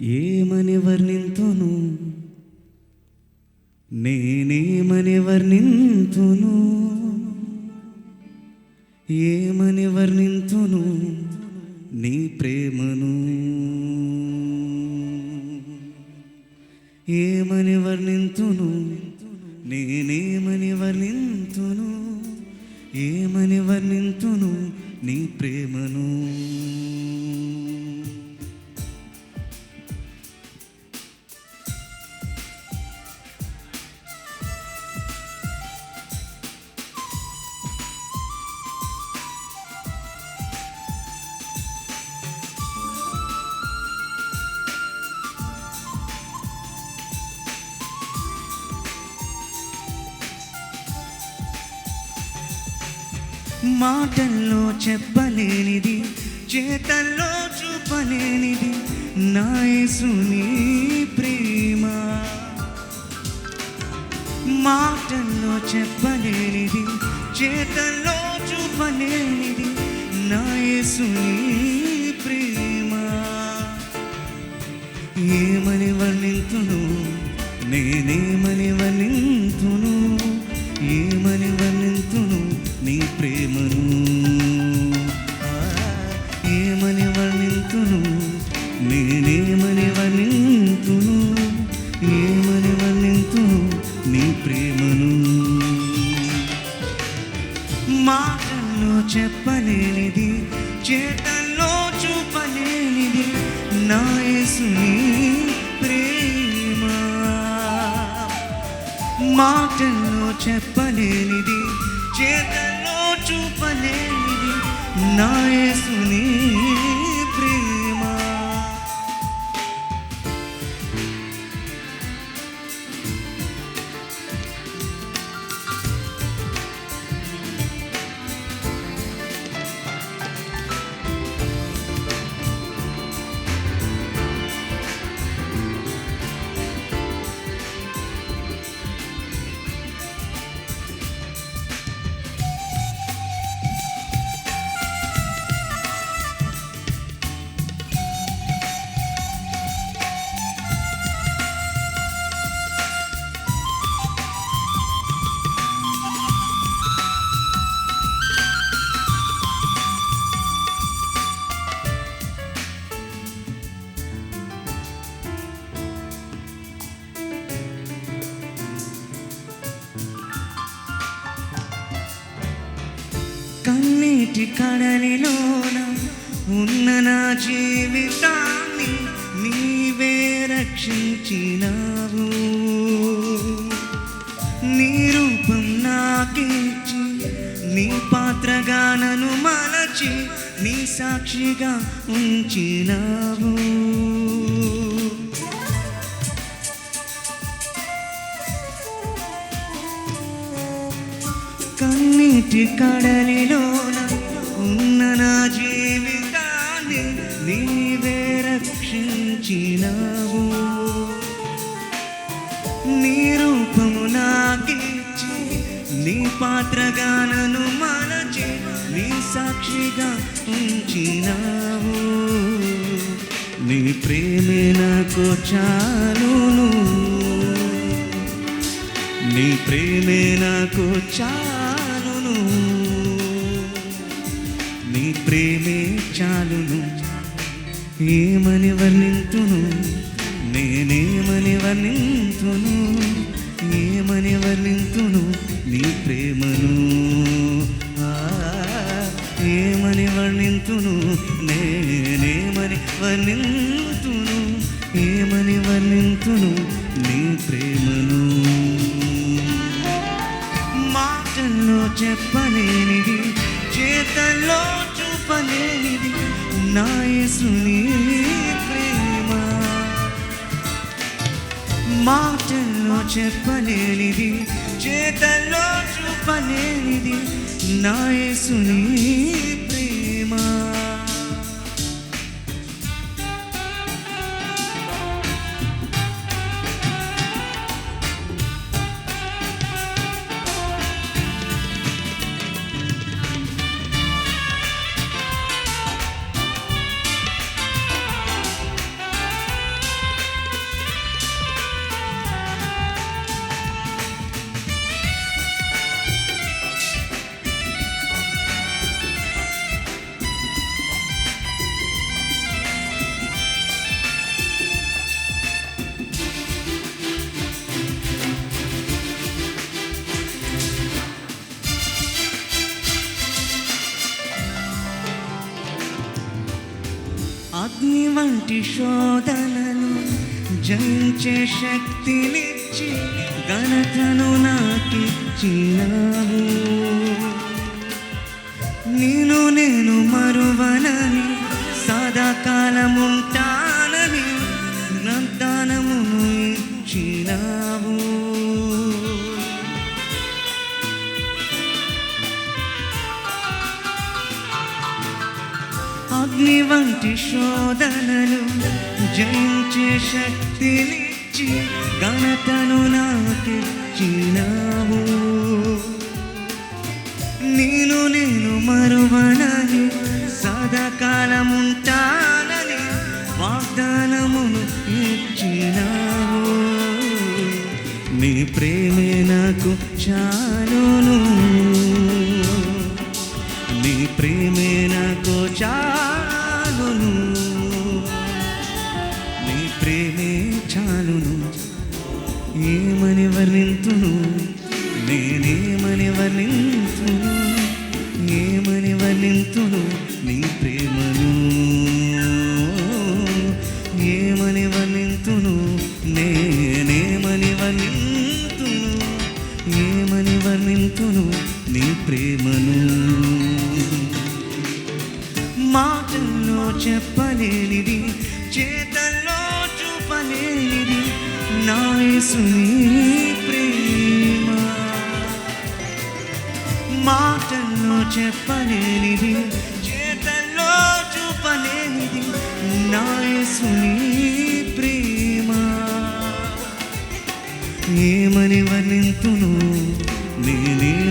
ఏమని వర్ణింతును? నేనేమని వర్ణింతును? ఏమని వర్ణింతును? నీ ప్రేమను? ఏమని వర్ణింతును? నేనేమని వర్ణింతును? ఏమని వర్ణింతును? నీ ప్రేమను? మాటల్లో చెప్పలేనిది చేతల్లో చూపలేనిది నాయసుని ప్రేమ. మాటల్లో చెప్పలేనిది చేతల్లో చూపలేనిది నాయసుని ప్రేమ. ఏమని వర్ణింతును? నేనేమని వర్ణి మాటల్లో చెప్పలేనిది చేతల్లో చూపలేనిది నా యేసుని. నీటి కడలిలోన ఉన్న నా జీవితాన్ని నీవే రక్షించినావు. నీ రూపం నాకేచి నీ పాత్రగా నన్ను మలచి నీ సాక్షిగా ఉంచినావు. కన్నీటి కడలిలో రక్షించినావు నీ రూపము నాకిచ్చి నీ పాత్రగా నన్ను మలచి నీ సాక్షిగా ఉంచినావు. నీ ప్రేమే నాకు చాలును. నీ ప్రేమే నాకు చాలును. నీ ప్రేమే చాలును. ఏమని వర్ణింతును నేనేమని వర్ణింతును ఏమని వర్ణింతును నీ ప్రేమను? ఆ, ఏమని వర్ణింతును నేనేమని వర్ణింతును ఏమని వర్ణింతును నీ ప్రేమను? మాటల్లో చెప్పలేనిది చేతల్లో చూపలేనిది నాయసుని ప్రేమ. మాటల్లో చెప్పలేనిది చేతల్లో చూపలేనిది నాయసుని ప్రేమ. వంటి శోధనలు జయించే శక్తినిచ్చి ఘనతను నాకిచ్చినావు. నేను నేను మరువనని ఎలాంటి శోధనలు జయించే శక్తినిచ్చి ఘనతను నాకిచ్చినావు. నేను నేను మరువనని సదాకాలముంటానని వాగ్దానమును ఇచ్చినావు. నీ ప్రేమే నాకు చాలును. నీ ప్రేమే నాకు చాలు నేనేమని వలింతు ఏమని వర్ణింతును నీ ప్రేమను? ఏమని వలింతును నేనేమని వర్ణింతును ఏమని వర్ణింతును నీ ప్రేమను? మాటల్లో చెప్పలేనిది చేతల్లో చూపలేనిది నా యేసుని చెప్పలేనిది. చేతల్లో చూపలేనిది. నా యేసుని ప్రేమ. ఏమని వర్ణింతును? నేనే